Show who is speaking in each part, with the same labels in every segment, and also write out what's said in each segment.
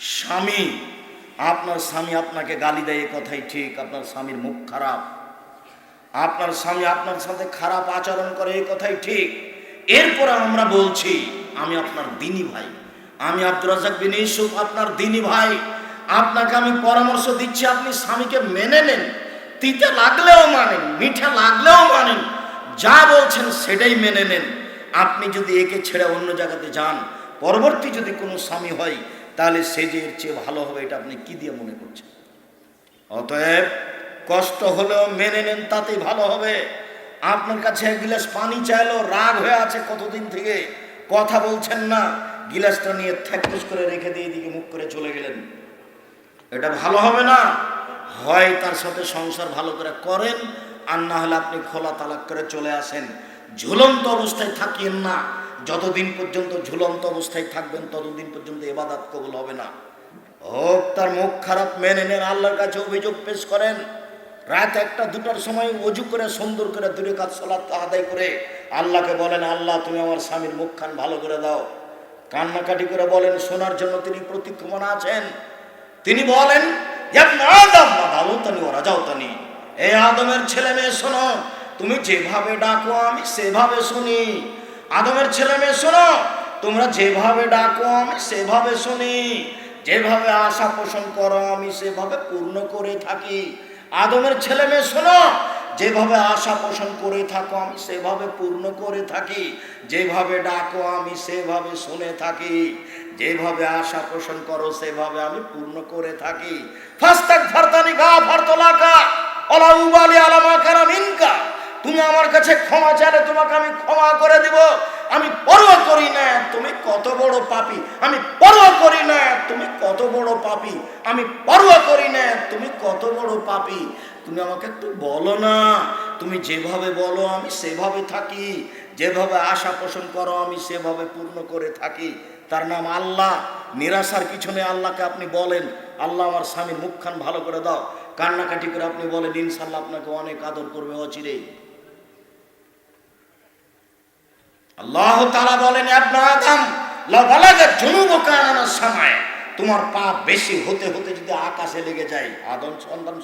Speaker 1: স্বামী, আপনার স্বামী আপনাকে গালি দেয় কথাই ঠিক, আপনার স্বামীর মুখ খারাপ। আপনার স্বামী আপনার সাথে খারাপ আচরণ করে এই কথাই ঠিক। এরপর আমরা বলছি, আমি আপনার দিনী ভাই, আমি আব্দুর রাজাক বিন ইউসুফ আপনার দিনী ভাই। আপনাকে আমি পরামর্শ দিচ্ছি, আপনি স্বামীকে মেনে নেন। তিতে লাগলেও মানেন, মিঠে লাগলেও মানেন। যা বলছেন সেটাই মেনে নেন। আপনি যদি একে ছেড়ে অন্য জায়গাতে যান, পরবর্তী যদি কোনো স্বামী হয় তাহলে সে যে এর চেয়ে ভালো হবে, এটা আপনি কি দিয়ে মনে করছেন? অতএব কষ্ট হলেও মেনে নেন, তাতেই ভালো হবে। আপনার কাছে এক গিলাস পানি চাইলো, রাগ হয়ে আছে কতদিন থেকে? কথা বলছেন না, গিলাসটা নিয়ে থ্যাকটুস করে রেখে দিয়ে এদিকে মুখ করে চলে গেলেন। এটা ভালো হবে না। হয় তার সাথে সংসার ভালো করে করেন, আর না হলে আপনি খোলা তালাক করে চলে আসেন। ঝুলন্ত অবস্থায় থাকিয়েন না। যতদিন পর্যন্ত ঝুলন্ত অবস্থায় থাকবেন, ততদিন পর্যন্ত এবাদাত কবুল হবে না। হোক, তার মুখ খারাপ মেনে নেন, আল্লাহর কাছে অভিযোগ পেশ করেন। রাত একটা, দুটার সময় অজু করে, সুন্দর করে দূরে কাজ সলাৎ আদায় করে আল্লাহকে বলেন, আল্লাহ, তুমি আমার স্বামীর মুখখান ভালো করে দাও। কান্নাকাটি করে বলেন, শোনার জন্য তিনি প্রতীক্ষমান আছেন। তিনি বলেন ওরা যাও তানি এই আদমের ছেলে মেয়ে শোনো, তুমি যেভাবে ডাকো, আমি সেভাবে শুনি। আদমের ছেলে মেয়ে, শোনো, তোমরা যেভাবে ডাকো, আমি সেভাবে শুনি। যেভাবে আশা পোষণ করো, আমি সেভাবে পূর্ণ করে থাকি। আদমের ছেলে মেয়ে, শোনো, যেভাবে আশা পোষণ করে থাকো, আমি সেভাবে পূর্ণ করে থাকি। যেভাবে ডাকো, আমি সেভাবে শুনে থাকি। যেভাবে আশা পোষণ করো, সেভাবে আমি পূর্ণ করে থাকি। ফাস্তাক ফারতানি গা ফারতলাকা অলা উবালি আলামা কারা মিনকা তুমি আমার কাছে ক্ষমা চাইলে তোমাকে আমি ক্ষমা করে দিব। আমি পরোয়া করি না, তুমি কত বড় পাপি। আমি পরোয়া করি না, তুমি কত বড় পাপি। আমি পরোয়া করি না, তুমি কত বড় পাপি। তুমি আমাকে একটু বলো না, তুমি যেভাবে বলো আমি সেভাবে থাকি। যেভাবে আশা পোষণ করো আমি সেভাবে পূর্ণ করে থাকি। তার নাম আল্লাহ। নিরাশার পিছনে আল্লাহকে আপনি বলেন। আল্লাহ আমার স্বামীর মুখখান ভালো করে দাও। কান্নাকাটি করে আপনি বলেন, ইনশাল্লাহ আপনাকে অনেক আদর করবে অচিরেই। আল্লাহ তালা বলেন আদম সময়। তোমার পাপ বেশি হতে হতে যদি আকাশে লেগে যায়, আদম সন্তান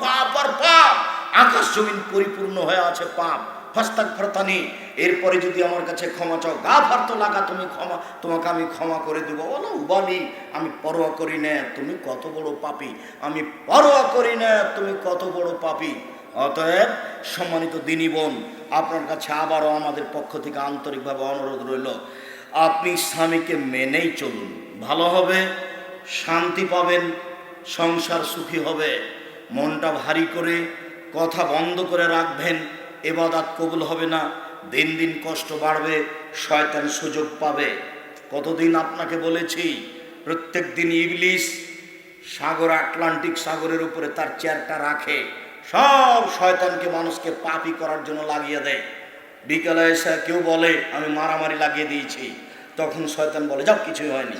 Speaker 1: পাপ আর পাপ আকাশ জমিন পরিপূর্ণ হয়ে আছে পাপ। ফাস্তাক ফরতানি এরপরে যদি আমার কাছে ক্ষমা চাও গা ফারতো লাগা, তুমি ক্ষমা, তোমাকে আমি ক্ষমা করে দেবো। বলো উবালি আমি পরোয়া করি না, তুমি কত বড় পাপি। আমি পরোয়া করি না, তুমি কত বড় পাপি। অতএব সম্মানিত দিনী বোন, আপনার কাছে আবারও আমাদের পক্ষ থেকে আন্তরিকভাবে অনুরোধ রইল, আপনি স্বামীকে মেনেই চলুন। ভালো হবে, শান্তি পাবেন, সংসার সুখী হবে, মনটা ভারী করে, কথা বন্ধ করে রাখবেন, এবাদাত কবুল হবে না, দিন দিন কষ্ট বাড়বে, শয়তান সুযোগ পাবে। কতদিন আপনাকে বলেছি, প্রত্যেক দিন ইংলিশ সাগর, আটলান্টিক সাগরের উপরে তার চেয়ারটা রাখে। সব শয়তানকে মানুষকে পাপি করার জন্য লাগিয়ে দেয়। বিকালে এসে কেউ বলে, আমি মারামারি লাগিয়ে দিয়েছি। তখন শয়তান বলে, যাও, কিছুই হয়নি।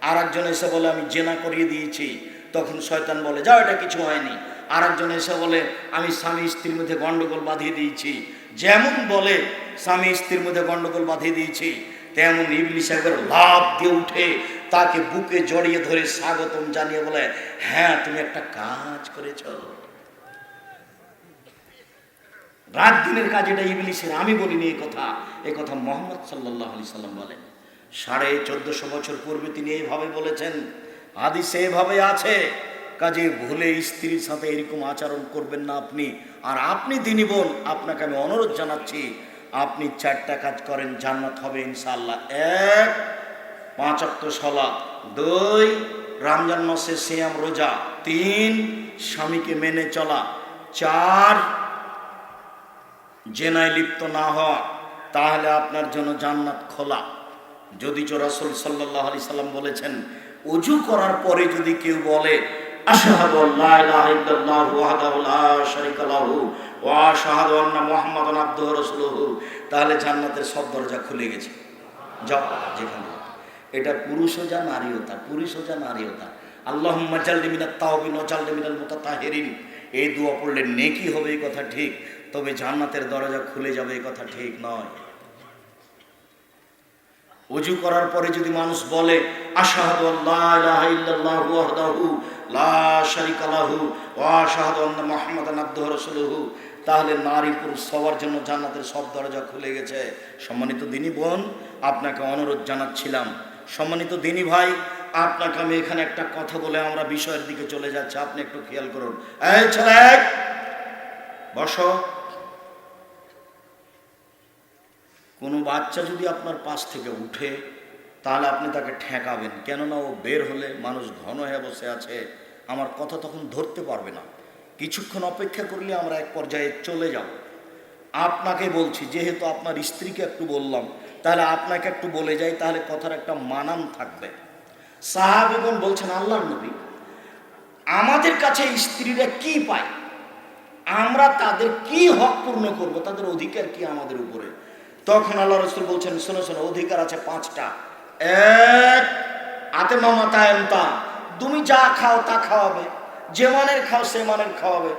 Speaker 1: আর একজন এসে বলে, আমি জেনা করিয়ে দিয়েছি। তখন শয়তান বলে, যাও, এটা কিছু হয়নি। আর একজন এসে বলে, আমি স্বামী স্ত্রীর মধ্যে গন্ডগোল বাঁধিয়ে দিয়েছি। যেমন বলে, স্বামী স্ত্রীর মধ্যে গন্ডগোল বাঁধিয়ে দিয়েছি। তেমন ইবলিশ একবার লাভ দিয়ে উঠে তাকে বুকে জড়িয়ে ধরে স্বাগতম জানিয়ে বলে হ্যাঁ তুমি একটা কাজ করেছ। রাত দিনের কাজ এটা ইবলিসের, আমি বলিনি এই কথা। এ কথা মোহাম্মদ সাল্লাহ আলি সাল্লাম বলেন। সাড়ে চোদ্দশো বছর পূর্বে তিনি এইভাবে বলেছেন, হাদিসে এভাবে আছে, কাজে ভুলে স্ত্রীর সাথে এরকম আচরণ করবেন না আপনি। আর আপনি দিনী বোন, আপনাকে আমি অনুরোধ জানাচ্ছি, আপনি চারটা কাজ করেন, জান্নাত হবে ইনশাল্লাহ এক, পাঁচ অক্ট সলা দুই, রমজান মাসে সিয়াম রোজা। তিন, স্বামীকে মেনে চলা। চার জেনায় লিপ্ত না হওয়া, তাহলে আপনার জন্য জান্নাত খোলা। যদি রাসূল সাল্লাল্লাহু আলাইহি সাল্লাম বলেছেন অজু করার পরে যদি কেউ বলে তাহলে জান্নাতের সব দরজা খুলে গেছে। যাও, যেখানে এটা পুরুষও যা, নারীও তা। পুরুষও যা, নারীও তা। আল্লাহুম্মা জাল্লি মিনাত তাওবিন ওয়া জাল্লি মিনাল মুতাতাহিরিন। এই দোয়া পড়লে নেকি হবে, এই কথা ঠিক। তবে জান্নাতের দরজা খুলে যাবে এই কথা ঠিক নয়। অজু করার পরে যদি মানুষ বলে তাহলে নারী পুরুষ সবার জন্য জান্নাতের সব দরজা খুলে গেছে। সম্মানিত দিনী বোন, আপনাকে অনুরোধ জানাচ্ছিলাম। সম্মানিত দিনী ভাই, আপনাকে আমি এখানে একটা কথা বলে আমরা বিষয়ের দিকে চলে যাচ্ছি। আপনি একটু খেয়াল করুন। ছেলে, বসো। কোনো বাচ্চা যদি আপনার পাশ থেকে উঠে, তাহলে আপনি তাকে ঠেকাবেন। কেননা ও বের হলে মানুষ ঘন হয়ে বসে আছে। আমার কথা তখন ধরতে পারবে না। কিছুক্ষণ অপেক্ষা করলে আমরা এক পর্যায়ে চলে যাব। আপনাকে বলছি, যেহেতু আপনার স্ত্রীকে একটু বললাম, তাহলে আপনাকে একটু বলে যাই, তাহলে কথার একটা মানান থাকবে। সাহাবিগণ বলছেন আল্লাহ নবী, আমাদের কাছে স্ত্রীরা কি পায়? আমরা তাদের কি হক পূর্ণ করব? তাদের অধিকার কি আমাদের উপরে? তখন আল্লাহ রসুল বলছেন, শোনো শোনো, অধিকার আছে পাঁচটা। এক আতে মামা তায়ন্তা। তুমি যা খাও তা খাওয়াবে, যে মানের খাও সে মানের খাওয়াবে।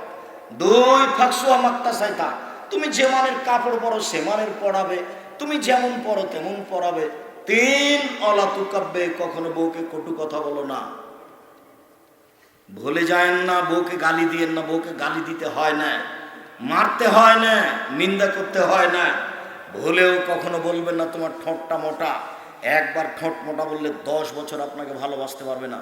Speaker 1: দুই, ফাঁকসুয়া মাক্তা সাইতা। তুমি যে মানের কাপড় পরো সে মানের পরাবে, তুমি যেমন পরো তেমন পরাবে। তিন, অলা তুকাব্বে, কখনো বউকে কটু কথা বলো না। ভুলে যায়েন না, বউকে গালি দিয়েন না, বউকে গালি দিতে হয় না। মারতে হয় না, নিন্দা করতে হয় না। ভুলেও কখনো বলবেন না তোমার ঠোঁটটা মোটা। একবার ঠোঁট মোটা বললে দশ বছর আপনাকে ভালোবাসতে পারবে না।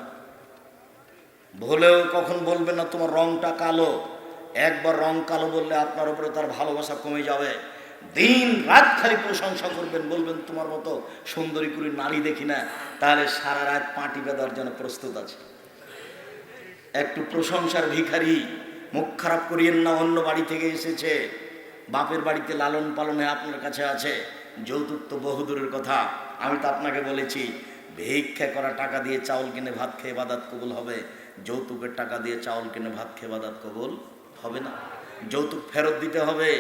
Speaker 1: ভুলেও কখন বলবেন না তোমার রংটা কালো। একবার রং কালো বললে আপনার উপরে তার ভালোবাসা কমে যাবে। দিন রাত খালি প্রশংসা করবেন, বলবেন তোমার মতো সুন্দরী করে নারী দেখি না, তাহলে সারা রাত পাটি বেঁধার জন্য প্রস্তুত আছে। একটু প্রশংসার ভিখারি, মুখ খারাপ করিয়েন না, অন্য বাড়ি থেকে এসেছে। বাপের বাড়িতে লালন পালনে আপনার কাছে আছে, যৌতুক তো বহুদূরের কথা। আমি তো আপনাকে বলেছি, ভিক্ষা করা টাকা দিয়ে চাউল কিনে ভাত খেয়ে বাদাত কবুল হবে, যৌতুকের টাকা দিয়ে চাউল কিনে ভাত খেয়ে বাদাত কবুল হবে না। যৌতুক ফেরত দিতে হবে।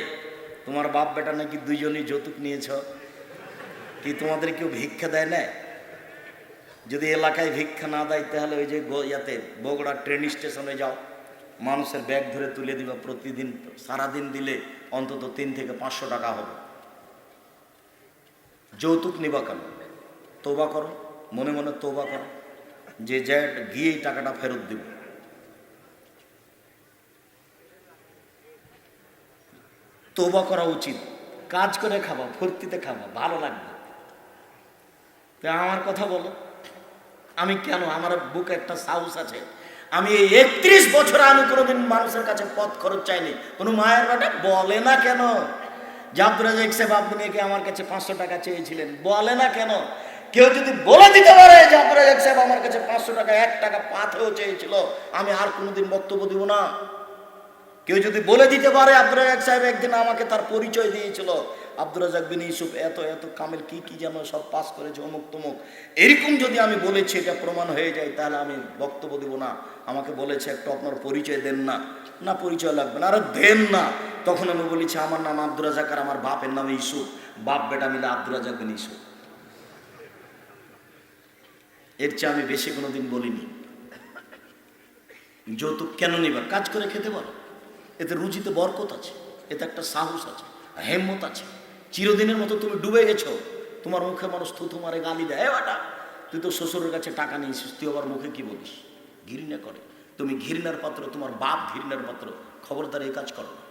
Speaker 1: তোমার বাপ বেটা নাকি দুইজনই যৌতুক নিয়েছ? কি তোমাদের কেউ ভিক্ষা দেয় না যদি এলাকায় ভিক্ষা না দেয়, তাহলে ওই যে ইয়াতে বগুড়া ট্রেন স্টেশনে যাও। মানুষের ব্যাগ ধরে তুলে দিবা প্রতিদিন, সারাদিন দিলে অন্তত তিন থেকে পাঁচশো টাকা হবে। যৌতুক নিবা কেন? তোবা করো, মনে মনে তোবা করো। যে যা গিয়েই টাকাটা ফেরত দিব। তোবা করা উচিত। কাজ করে খাবা, ফুর্তিতে খাবা, ভালো লাগবে। তো আমার কথা বলো, আমি কেন? আমার বুক একটা সাহস আছে। আমি এই একত্রিশ বছর আমি কোনোদিন মানুষের কাছে পথ খরচ চাইনি। কোনো মায়ের বাটা বলে না কেন? জাবরাজ সাহেব, আপনি নাকি আমার কাছে পাঁচশো টাকা চেয়েছিলেন? বলে না কেন? কেউ যদি বলে দিতে পারে জাবরাজ সাহেব আমার কাছে পাঁচশো টাকা, এক টাকা পাথেও চেয়েছিল। আমি আর কোনোদিন বক্তব্য দিব না। কেউ যদি বলে দিতে পারে আব্দুল রাজাক সাহেব একদিন আমাকে তার পরিচয় দিয়েছিল। আব্দুল রাজাক বিন ইউসুফ, এত এত কামেল কি কি যেন সব পাস করেছে অমুক তমুক। এরকম যদি আমি বলেছি, এটা প্রমাণ হয়ে যায়, তাহলে আমি বক্তব্য দেব না। আমাকে বলেছে একটু আপনার পরিচয় দেন না। না, পরিচয় লাগবে না, আরে দেন না। তখন আমি বলেছি, আমার নাম আব্দুল রাজাক আর আমার বাপের নাম ইউসুফ। বাপ, বেটা মিলে আব্দুল রাজাক বিন ইউসুফ। এর চেয়ে আমি বেশি কোনোদিন বলিনি। যৌতুক কেন নিবা? কাজ করে খেতে পারো। এতে রুচিতে বরকত আছে, এতে একটা সাহস আছে হেম্মত আছে। চিরদিনের মতো তুমি ডুবে গেছো। তোমার মুখে মানুষ থুথু মারে গালি দেয়। বাটা, তুই তো শ্বশুরের কাছে টাকা নিয়েছিস, তুই আবার মুখে কি বলিস? ঘৃণা করে। তুমি ঘৃণার পাত্র, তোমার বাপ ঘৃণার পাত্র। খবরদার এই কাজ করো না।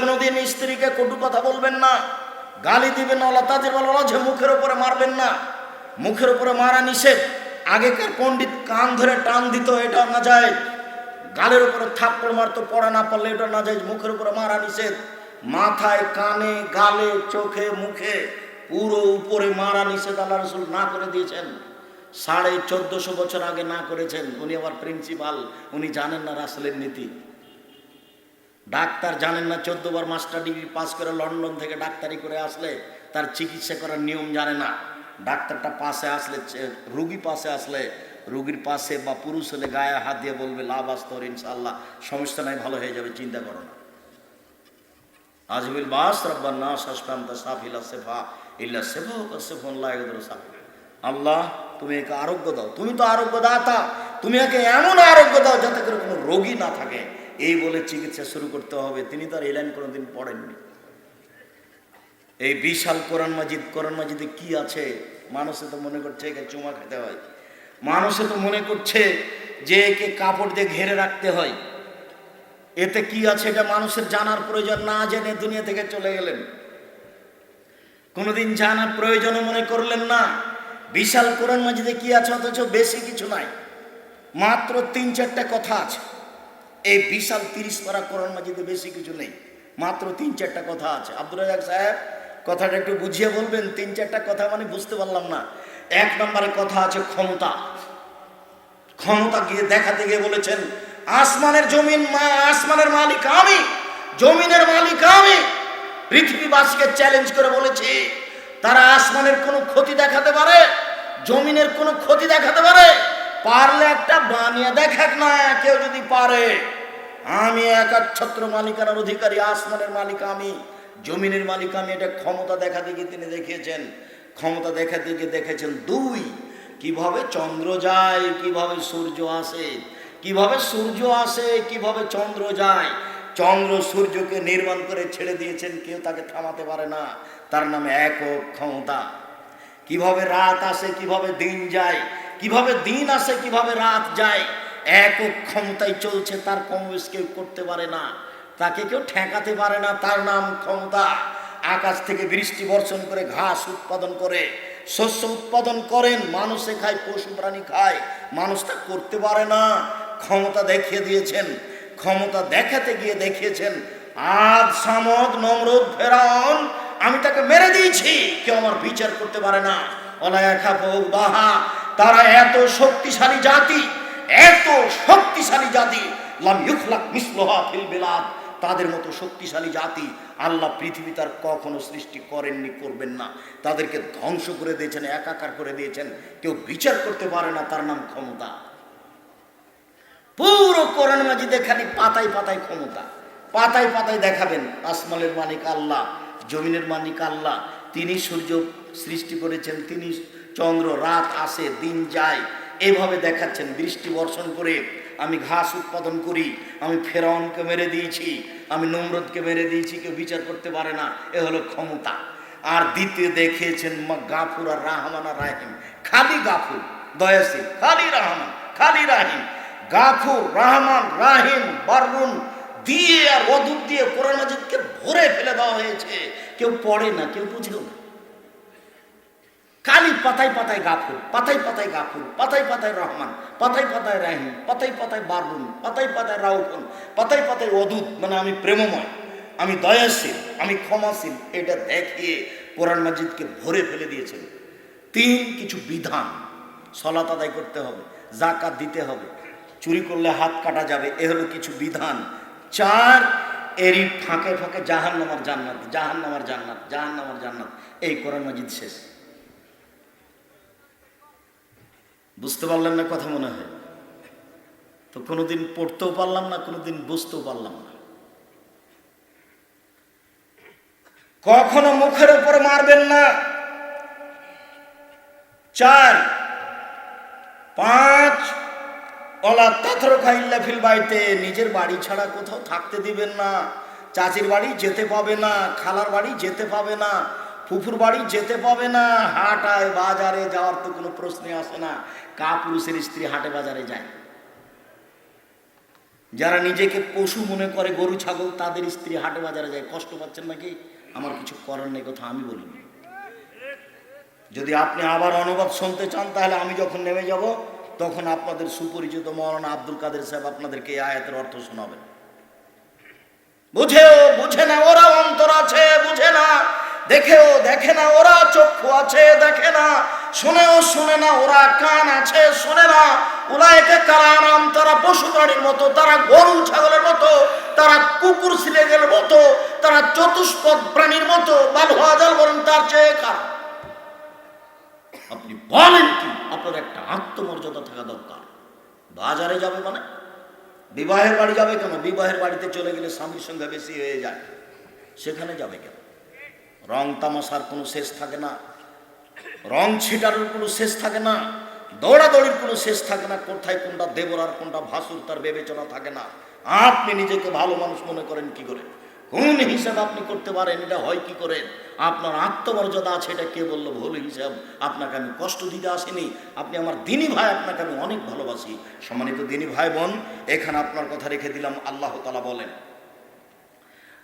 Speaker 1: কোনোদিন স্ত্রীকে কটু কথা বলবেন না। গালি দিবেন না তাদের বলা যে মুখের উপরে মারবেন না। মুখের উপরে মারা নিষেধ। আগেকার পণ্ডিত কান ধরে টান দিত, এটা না যায়। গালের উপরে থাপ্পড় মারতো, পড়া না পারলে এটা না যায়। মুখের উপরে মারা নিষেধ। মাথায়, কানে, গালে, চোখে, মুখে পুরো উপরে মারা নিষেধ আল্লাহ রসুল না করে দিয়েছেন। সাড়ে চোদ্দশো বছর আগে না করেছেন। উনি আবার প্রিন্সিপাল উনি জানেন না রাসেলের নীতি। ডাক্তার জানেন না বার মাস্টার ডিগ্রি পাস করে লন্ডন থেকে ডাক্তারি করে আসলে তার চিকিৎসা করার নিয়ম জানে না। ডাক্তারটা পাশে আসলে রুগী পাশে আসলে রুগীর পাশে বা পুরুষ হলে গায়ে হাত দিয়ে বলবে, লাভ আস্তর ইনশাল্লাহ সমস্যা নাই, ভালো হয়ে যাবে, চিন্তা করো না। আজবিল বাস, রব্বান না সাসপাম তা সাফিলা সেফা, ইল্লা সেফা হোক সেফন লাইগুদর সাফি। আল্লাহ, তুমি একে আরোগ্য দাও। তুমি তো আরোগ্য দাতা তুমি একে এমন আরোগ্য দাও যাতে করে কোনো রোগী না থাকে। এই বলে চিকিৎসা শুরু করতে হবে। তিনি তো আর এই লাইন কোনোদিন পড়েননি। এই বিশাল কোরআন মাজিদ, কোরআন মাজিদে কি আছে? মানুষে তো মনে করছে একে চুমা খেতে হয়। মানুষে তো মনে করছে যে একে কাপড় দিয়ে ঘেরে রাখতে হয়। এতে কি আছে এটা মানুষের জানার প্রয়োজন না জেনে দুনিয়া থেকে চলে গেলেন। কোনোদিন জানার প্রয়োজনও মনে করলেন না। বিশাল কোরআন মাজিদে কি আছে অথচ বেশি কিছু নাই। মাত্র তিন চারটা কথা আছে। এই বিশাল তিরিশ পারা কোরআন মাজিদে বেশি কিছু নেই। মাত্র তিন চারটা কথা আছে। আব্দুল রাজাক সাহেব, কথাটা একটু বুঝিয়ে বলবেন? তিন চারটা কথা মানে বুঝতে পারলাম না। এক নম্বরে কথা আছে ক্ষমতা। ক্ষমতা গিয়ে দেখাতে গিয়ে বলেছেন আসমানের জমিন আসমানের মালিক আমি, জমিনের মালিক আমি। পৃথিবীবাসীকে চ্যালেঞ্জ করে বলেছি, তারা আসমানের কোনো ক্ষতি দেখাতে পারে, জমিনের কোনো ক্ষতি দেখাতে পারে, পারলে একটা বানিয়ে দেখাক না, কেউ যদি পারে। আমি একাচ্ছত্র মালিকানার অধিকারী, আসমানের মালিক আমি, জমিনের মালিক আমি, এটা ক্ষমতা দেখাতে গিয়ে তিনি দেখিয়েছেন। ক্ষমতা দেখাতে গিয়ে দেখেছেন দুই, কীভাবে চন্দ্র যায়, কীভাবে সূর্য আসে কীভাবে সূর্য আসে, কীভাবে চন্দ্র যায়? চন্দ্র সূর্যকে নির্মাণ করে ছেড়ে দিয়েছেন, কেউ তাকে থামাতে পারে না। তার নামে একক ক্ষমতা। কীভাবে রাত আসে, কীভাবে দিন যায়? কীভাবে দিন আসে, কীভাবে রাত যায়? একক ক্ষমতায় চলছে, তার কংগ্রেস কেউ করতে পারে না। তাকে কেউ ঠেকাতে পারে না, তার নাম ক্ষমতা। আকাশ থেকে বৃষ্টি বর্ষণ করে ঘাস উৎপাদন করে। শস্য উৎপাদন করেন, মানুষে খায়, পশু প্রাণী খায়। মানুষ তা করতে পারে না। ক্ষমতা দেখিয়ে দিয়েছেন, ক্ষমতা দেখাতে গিয়ে দেখিয়েছেন, আজ সামদ নমরুদ ফেরাউন, আমি তাকে মেরে দিয়েছি, কেউ আমার বিচার করতে পারে না। অলায়াখা ভোগ বাহা, তারা এত শক্তিশালী জাতি, এত শক্তিশালী জাতি তাদের মতো শক্তিশালী জাতি আল্লাহ পৃথিবী তার কখনো সৃষ্টি করেননি, করবেন না। তাদেরকে ধ্বংস করে দিয়েছেন, একাকার করে দিয়েছেন, কেউ বিচার করতে পারে না, তার নাম ক্ষমতা। পুরো কোরআন মাজিদে খালি পাতায় পাতায় ক্ষমতা। পাতায় পাতায় দেখাবেন, আসমানের মালিক আল্লাহ, জমিনের মালিক আল্লাহ, তিনি সূর্য সৃষ্টি করেছেন, তিনি চন্দ্র, রাত আসে, দিন যায়। এভাবে দেখাচ্ছেন, বৃষ্টি বর্ষণ করে আমি ঘাস উৎপাদন করি, আমি ফেরাউনকে মেরে দিয়েছি, আমি নমরদকে মেরে দিয়েছি, কেউ বিচার করতে পারে না, এ হলো ক্ষমতা। আর দ্বিতীয় দেখিয়েছেন গাফুর আর রাহমান আর রাহিম। খালি গাফুর দয়াসী খালি রাহমান, খালি রাহিম। গাফুর, রহমান, রাহিম, বারুন দিয়ে আর অদূর দিয়ে কোরআন মাজিদকে ভরে ফেলে দেওয়া হয়েছে। কেউ পড়ে না, কেউ বুঝেও না। কালি পাতায় পাতায় গাফুর, পাতায় পাতায় গাফুর, পাতায় পাতায় রহমান, পাতায় পাতায় রাহিম, পাতায় পাতায় বারুন, পাতায় পাতায় রাউফন পাতায় পাতায় অদূত মানে আমি প্রেমময়, আমি দয়াশীল, আমি ক্ষমাশীল, এটা দেখিয়ে কোরআন মাজিদকে ভরে ফেলে দিয়েছেন। তিন কিছু বিধান সলাত আদায় করতে হবে জাকাত দিতে হবে চুরি করলে হাত কাটা যাবে, এ হলো কিছু বিধান। চার, এরই ফাঁকে ফাঁকে জাহান নামার জান্নাত জাহান নামার জান্নাত জাহান নামার জান্নাত। এই কোরআন মাজিদ শেষ। বুঝতে পারলেন না কথা মনে হয়? তো কোনোদিন পড়তেও পারলাম না, কোনোদিন বুঝতেও পারলাম না। কখনো মুখের উপরে মারবেন না। চার, পাঁচ নিজের বাড়ি ছাড়া কোথাও থাকতে দিবেন না। চাচির বাড়ি যেতে পাবে না, খালার বাড়ি যেতে পাবে না, ফুফুর বাড়ি যেতে পাবে না। হাটায় বাজারে যাওয়ার তো কোনো প্রশ্নে আসে না। কা পুরুষের স্ত্রী হাটে বাজারে যায়। যারা নিজেকে পশু মনে করে গরু, ছাগল, তাদের স্ত্রী হাটে বাজারে যায়। কষ্ট পাচ্ছেন নাকি? আমার কিছু করার নেই কথা, আমি বলিনি। যদি আপনি আবার অনুবাদ শুনতে চান, তাহলে আমি যখন নেমে যাব তখন আপনাদের সুপরিচিত মৌলানা আব্দুল কাদের সাহেব আপনাদেরকে এই আয়াতের অর্থ শোনাবেন। বুঝেও বুঝে না ওরা অন্তর আছে, বুঝে না। দেখেও দেখে না, ওরা চক্ষু আছে, দেখে না। শুনেও শুনে না, ওরা কান আছে, শোনে না। উলায়কে কারানাম তারা পশু প্রাণীর মতো, তারা গরু ছাগলের মতো, তারা কুকুর সিলেগের মতো, তারা চতুষ্পদ প্রাণীর মতো বাল হাজার বরং তার চেয়ে খারাপ আপনি বলেন কি? আপনার একটা আত্মমর্যাদা থাকা দরকার। বাজারে যাবে মানে? বিবাহের বাড়ি যাবে কেন? বিবাহের বাড়িতে চলে গেলে স্বামীর সঙ্গে বেশি হয়ে যায়। সেখানে যাবে কেন? রং তামাশার কোনো শেষ থাকে না। রং ছিটানোর কোনো শেষ থাকে না। দৌড়াদৌড়ির কোনো শেষ থাকে না। কোথায় কোনটা দেবর আর কোনটা ভাসুর তার বিবেচনা থাকে না। আপনি নিজেকে ভালো মানুষ মনে করেন কি করে? কোন হিসাব আপনি করতে পারেন? এটা হয় কি করে? আপনার আত্মমর্যাদা আছে, এটা কে বলল? ভুল হিসাব। আপনাকে আমি কষ্ট দিতে আসিনি। আপনি আমার দিনী ভাই, আপনাকে আমি অনেক ভালোবাসি। সম্মানিত দিনী ভাই বোন, এখানে আপনার কথা রেখে দিলাম। আল্লাহ তালা বলেন